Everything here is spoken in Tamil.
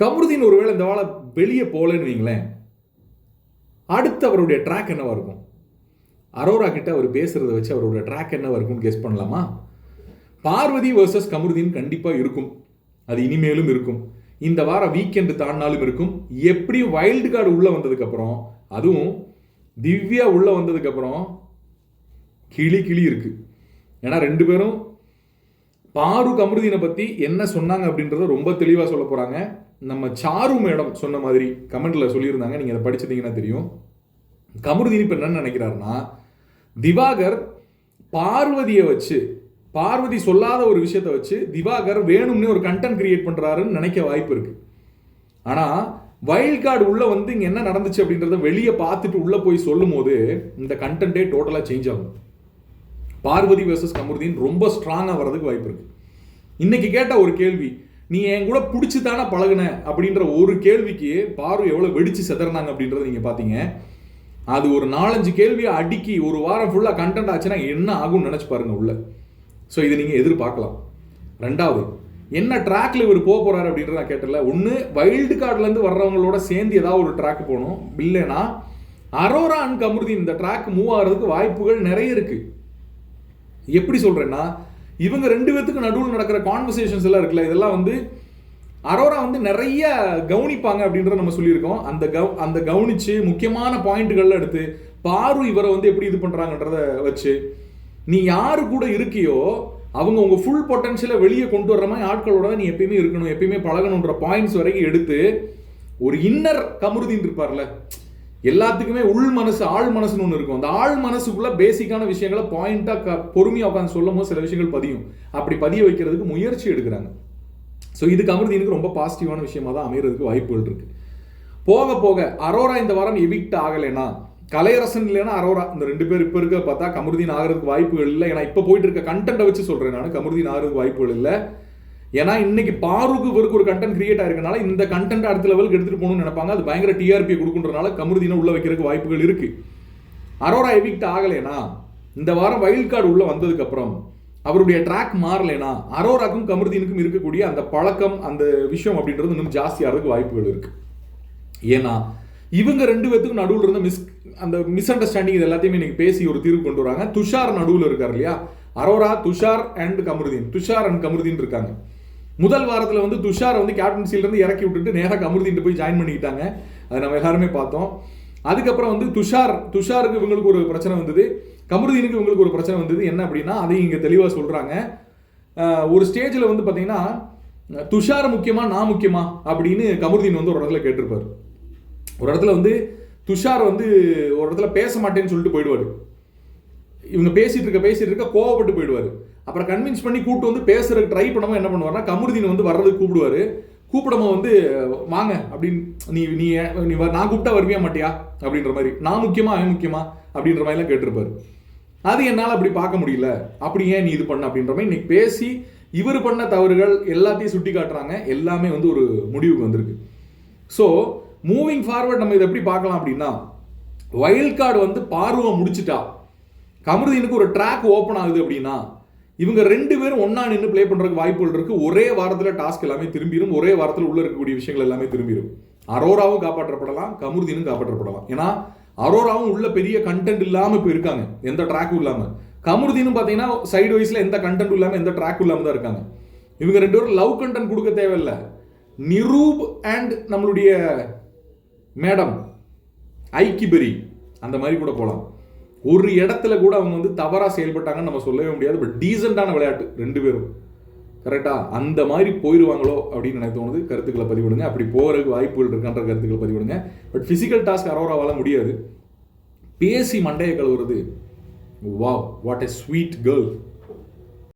கமருதீன் ஒருவேளை இந்த வாழை வெளியே போகலன்னு வைங்களேன். அடுத்து அவருடைய ட்ராக் என்னவா இருக்கும்? அரோரா கிட்ட அவர் பேசுறத வச்சு அவரோட ட்ராக் என்னவா இருக்கும்னு கெஸ் பண்ணலாமா? பார்வதி வர்சஸ் கமருதீன் கண்டிப்பாக இருக்கும். அது இனிமேலும் இருக்கும். இந்த வாரம் வீக்கெண்டு தாண்டினாலும் இருக்கும். எப்படி வைல்டு கார்டு உள்ளே வந்ததுக்கப்புறம் அதுவும் திவ்யா உள்ளே வந்ததுக்கப்புறம் கிளி கிளி இருக்கு. ஏன்னா ரெண்டு பேரும் பாரு கமருதீனை பற்றி என்ன சொன்னாங்க அப்படின்றத ரொம்ப தெளிவாக சொல்ல போகிறாங்க நம்ம சாரு மேடம் சொன்ன மாதிரி கமெண்ட்ல சொல்லியிருந்தாங்க. நீங்கள் அதை படிச்சிருந்தீங்கன்னா தெரியும். கமருதீன் இப்போ என்ன நினைக்கிறாருன்னா திவாகர் பார்வதியை வச்சு பார்வதி சொல்லாத ஒரு விஷயத்தை வச்சு திவாகர் வேணும்னு ஒரு கண்டென்ட் கிரியேட் பண்ணுறாருன்னு நினைக்க வாய்ப்பு இருக்கு. ஆனால் வைல்ட் கார்டு உள்ளே வந்து இங்கே என்ன நடந்துச்சு அப்படின்றத வெளியே பார்த்துட்டு உள்ளே போய் சொல்லும் போது இந்த கண்டென்ட்டே டோட்டலாக சேஞ்ச் ஆகும். பார்வதி வெர்சஸ் கமருதீன் ரொம்ப ஸ்ட்ராங்காக வர்றதுக்கு வாய்ப்பு இருக்கு. இன்னைக்கு கேட்ட ஒரு கேள்வி நீ என் கூட பிடிச்சி தானே பழகுன? அப்படின்ற ஒரு கேள்விக்கு பாரு எவ்வளோ வெடிச்சு செதறினாங்க அப்படின்றத நீங்கள் பார்த்தீங்க அது ஒரு நாலஞ்சு கேள்வியை அடுக்கி ஒரு வாரம் ஃபுல்லாக கண்டென்ட் ஆச்சுன்னா என்ன ஆகும்னு நினச்சி பாருங்க உள்ள. ஸோ இதை நீங்கள் எதிர்பார்க்கலாம். ரெண்டாவது என்ன ட்ராக்ல இவர் போக போறாரு அப்படின்றத நான் கேட்டல ஒன்று வைல்டு கார்டுலேருந்து வர்றவங்களோட சேர்ந்து ஏதாவது ஒரு ட்ராக் போகணும். இல்லைன்னா அரோரா அண்ட் கமருதீன் இந்த ட்ராக் மூவ் ஆகிறதுக்கு வாய்ப்புகள் நிறைய இருக்கு. எப்படி சொல்றேன்னா இவங்க ரெண்டு பேத்துக்கு நடுவில் நடக்கிற கான்வர்சேஷன்ஸ் எல்லாம் இருக்குல்ல இதெல்லாம் வந்து அரோரா வந்து நிறைய கவனிப்பாங்க அப்படின்றத நம்ம சொல்லியிருக்கோம். அந்த கவ அந்த கவனிச்சு முக்கியமான பாயிண்ட்டுகள்லாம் எடுத்து பாரு இவரை வந்து எப்படி இது பண்ணுறாங்கன்றத வச்சு நீ யாரு கூட இருக்கியோ அவங்க உங்கள் ஃபுல் பொட்டன்ஷியலை வெளியே கொண்டு வர்ற மாதிரி ஆட்களோட நீ எப்பயுமே இருக்கணும் எப்பயுமே பழகணுன்ற பாயிண்ட்ஸ் வரைக்கும் எடுத்து ஒரு இன்னர் கமருதீன் இருப்பார்ல எல்லாத்துக்குமே உள் மனசு ஆள் மனசுன்னு ஒன்று இருக்கும். அந்த ஆள் மனசுக்குள்ள பேசிக்கான விஷயங்களை பாயிண்டாக பொறுமையாக உட்காந்து சொல்லும் போது சில விஷயங்கள் பதியும். அப்படி பதிய வைக்கிறதுக்கு முயற்சி எடுக்கிறாங்க. ஸோ இது கமருதீனுக்கு ரொம்ப பாசிட்டிவான விஷயமா தான் அமைகிறதுக்கு வாய்ப்புகள் இருக்கு. போக போக அரோரா இந்த வாரம் எவிக்ட் ஆகலைன்னா கலையரசன் இல்லைன்னா அரோரா இந்த ரெண்டு பேர் இப்போ இருக்க பார்த்தா கமருதீன் ஆகிறதுக்கு வாய்ப்புகள் இல்லை. ஏன்னா இப்போ போயிட்டு இருக்க கண்டென்ட்டை வச்சு சொல்கிறேன் நான். கமருதீன் ஆகிறதுக்கு வாய்ப்புகள் இல்லை. ஏன்னா இன்னைக்கு பாருக்கு இவருக்கு ஒரு கண்டென்ட் கிரியேட் ஆயிருக்கனால இந்த கண்டென்ட் அடுத்த லெவலுக்கு எடுத்துட்டு போகணும்னு நினைப்பாங்க. அது பயங்கர டிஆர்பி கொடுக்குன்றனால கமருதீனை உள்ள வைக்கிறதுக்கு வாய்ப்புகள் இருக்கு. அரோரா எவிக்ட் ஆகலைனா இந்த வாரம் வைல்ட் கார்டு உள்ள வந்ததுக்கு அப்புறம் அவருடைய ட்ராக் மாறலைனா அரோராக்கும் கமருதீனுக்கும் இருக்கக்கூடிய அந்த பழக்கம் அந்த விஷயம் அப்படின்றது இன்னும் ஜாஸ்தியாகிறதுக்கு வாய்ப்புகள் இருக்கு. ஏன்னா இவங்க ரெண்டு பேத்துக்கும் நடுவில் இருந்த மிஸ் அந்த மிஸ் அண்டர்ஸ்டாண்டிங் இது எல்லாத்தையுமே இன்னைக்கு பேசி ஒரு தீர்வு கொண்டு வராங்க. துஷார் நடுவில் இருக்கார் இல்லையா? அரோரா துஷார் அண்ட் கமருதீன் துஷார் அண்ட் கமருதீன் இருக்காங்க. முதல் வாரத்தில் வந்து துஷார் வந்து கேப்டன்சிலேருந்து இறக்கி விட்டுட்டு நேராக கமருதீன் போய் ஜாயின் பண்ணிக்கிட்டாங்க. அதை நம்ம எல்லாருமே பார்த்தோம். அதுக்கப்புறம் வந்து துஷார் துஷாருக்கு இவங்களுக்கு ஒரு பிரச்சனை வந்தது. கமருதீனுக்கு இவங்களுக்கு ஒரு பிரச்சனை வந்தது. என்ன அப்படின்னா அதையும் இங்கே தெளிவாக சொல்கிறாங்க ஒரு ஸ்டேஜில் வந்து பார்த்தீங்கன்னா துஷார் முக்கியமா நான் முக்கியமா அப்படின்னு கமருதீன் வந்து ஒரு இடத்துல கேட்டிருப்பார். ஒரு இடத்துல வந்து துஷார் வந்து ஒரு இடத்துல பேச மாட்டேன்னு சொல்லிட்டு போயிடுவார். இவங்க பேசிட்டு இருக்க பேசிட்டு இருக்க கோவப்பட்டு போயிடுவார். அப்புறம் கன்வின்ஸ் பண்ணி கூப்பிட்டு வந்து பேசுறதுக்கு ட்ரை பண்ணாம என்ன பண்ணுவார்னா கமருதீன் வந்து வர்றதுக்கு கூப்பிடுவாரு. கூப்பிடாம வந்து வாங்க அப்படின்னு நீ நீ நீ வ- நான் கூப்பிட்டா வருவியா மாட்டியா? அப்படின்ற மாதிரி நான் முக்கியமா அவன் முக்கியமா? அப்படின்ற மாதிரிலாம் கேட்டிருப்பாரு. அது என்னால் அப்படி பார்க்க முடியல. அப்படி ஏன் நீ இது பண்ண? அப்படின்ற மாதிரி இன்னைக்கு பேசி இவர் பண்ண தவறுகள் எல்லாத்தையும் சுட்டி காட்டுறாங்க. எல்லாமே வந்து ஒரு முடிவுக்கு வந்திருக்கு. ஸோ மூவிங் ஃபார்வர்ட் நம்ம இதை எப்படி பார்க்கலாம் அப்படின்னா வைல்ட் கார்டு வந்து பார்வை முடிச்சிட்டா. கமருதீனுக்கு ஒரு ட்ராக் ஓப்பன் ஆகுது அப்படின்னா இவங்க ரெண்டு பேரும் ஒன்னா நின்று ப்ளே பண்ணுறதுக்கு வாய்ப்புகள் இருக்குது ஒரே வாரத்தில் டாஸ்க் எல்லாமே திரும்பிடும் ஒரே வாரத்தில் உள்ள இருக்கக்கூடிய விஷயங்கள் எல்லாமே திரும்பிடும் அரோராவும் காப்பாற்றப்படலாம் கமருதீனும் காப்பாற்றப்படலாம். ஏன்னா அரோராவும் உள்ள பெரிய கண்டென்ட் இல்லாமல் இப்போ இருக்காங்க. எந்த ட்ராக்கும் இல்லாமல் கமருதீனும் பார்த்தீங்கன்னா சைடு வைஸில் எந்த கண்டென்ட் இல்லாமல் எந்த ட்ராக்கும் இல்லாமல் தான் இருக்காங்க. இவங்க ரெண்டு பேரும் லவ் கண்டென்ட் கொடுக்க தேவையில்லை. நிரூப் அண்ட் நம்மளுடைய மேடம் ஐக்கிபெரி அந்த மாதிரி கூட போகலாம் ஒரு இடத்துல கூட அவங்க வந்து தவறாக செயல்பட்டாங்கன்னு நம்ம சொல்லவே முடியாது பட் டீசெண்டான விளையாட்டு ரெண்டு பேரும். கரெக்டாக அந்த மாதிரி போயிடுவாங்களோ அப்படின்னு எனக்கு தோணுது. கருத்துக்களை பதிவிடுங்க. அப்படி போகிறதுக்கு வாய்ப்புகள் இருக்கான்ற கருத்துக்களை பதிவிடுங்க. பட் ஃபிசிக்கல் டாஸ்க் அரோராவால் முடியாது. பேசி மண்டையை கழுவுறது. வா வாட் எ ஸ்வீட் கேர்ள்